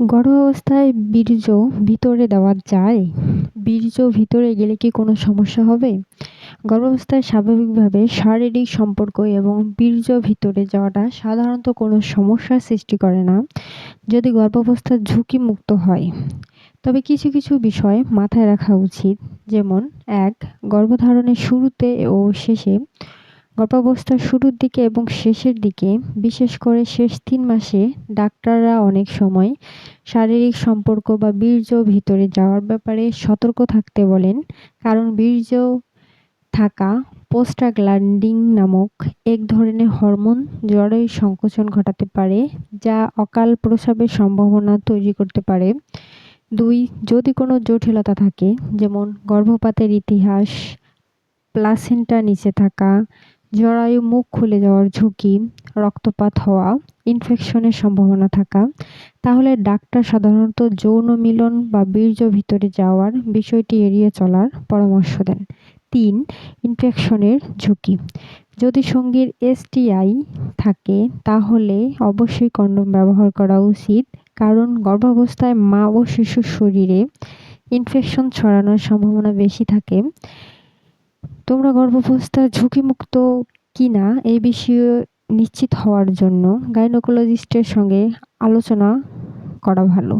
গর্ভাবস্থায় বীর্য ভিতরে দেওয়া যায়? বীর্য ভিতরে গেলে কি কোনো সমস্যা হবে? গর্ভাবস্থায় স্বাভাবিকভাবে শারীরিক সম্পর্ক এবং বীর্য ভিতরে যাওয়াটা সাধারণত কোনো সমস্যার সৃষ্টি করে না। যদি গর্ভাবস্থা ঝুঁকিমুক্ত হয়, তবে কিছু কিছু বিষয় মাথায় রাখা উচিত। যেমন, এক, গর্ভধারণের শুরুতে ও শেষে গর্ভাবস্থার শুরুর দিকে এবং শেষের দিকে, বিশেষ করে শেষ তিন মাসে ডাক্তাররা অনেক সময় শারীরিক সম্পর্ক বা বীর্য ভিতরে যাওয়ার ব্যাপারে সতর্ক থাকতে বলেন। কারণ বীর্য থাকা পোস্টাগ্ল্যান্ডিং নামক এক ধরনের হরমোন জরায়ু সংকোচন ঘটাতে পারে, যা অকাল প্রসবের সম্ভাবনা তৈরি করতে পারে। দুই, যদি কোনো জটিলতা থাকে, যেমন গর্ভপাতের ইতিহাস, প্লাসেন্টা নিচে থাকা জরায়ু মুখ খুলে যাওয়ার ঝুঁকি, রক্তপাত হওয়া ইনফেকশনের সম্ভাবনা থাকা, তাহলে ডাক্তার সাধারণত যৌন মিলন বা বীর্য ভিতরে যাওয়ার বিষয়টি এড়িয়ে চলার পরামর্শ দেন। তিন ইনফেকশনের ঝুঁকি। যদি সঙ্গীর এসটিআই থাকে, তাহলে অবশ্যই কন্ডোম ব্যবহার করা উচিত, কারণ গর্ভাবস্থায় মা ও শিশুর শরীরে ইনফেকশন ছড়ানোর সম্ভাবনা বেশি থাকে। তোমরা গর্ভাবস্থা ঝুঁকিমুক্ত কি না এই বিষয়ে নিশ্চিত হওয়ার জন্য গাইনোকোলজিস্টের সঙ্গে আলোচনা করা ভালো।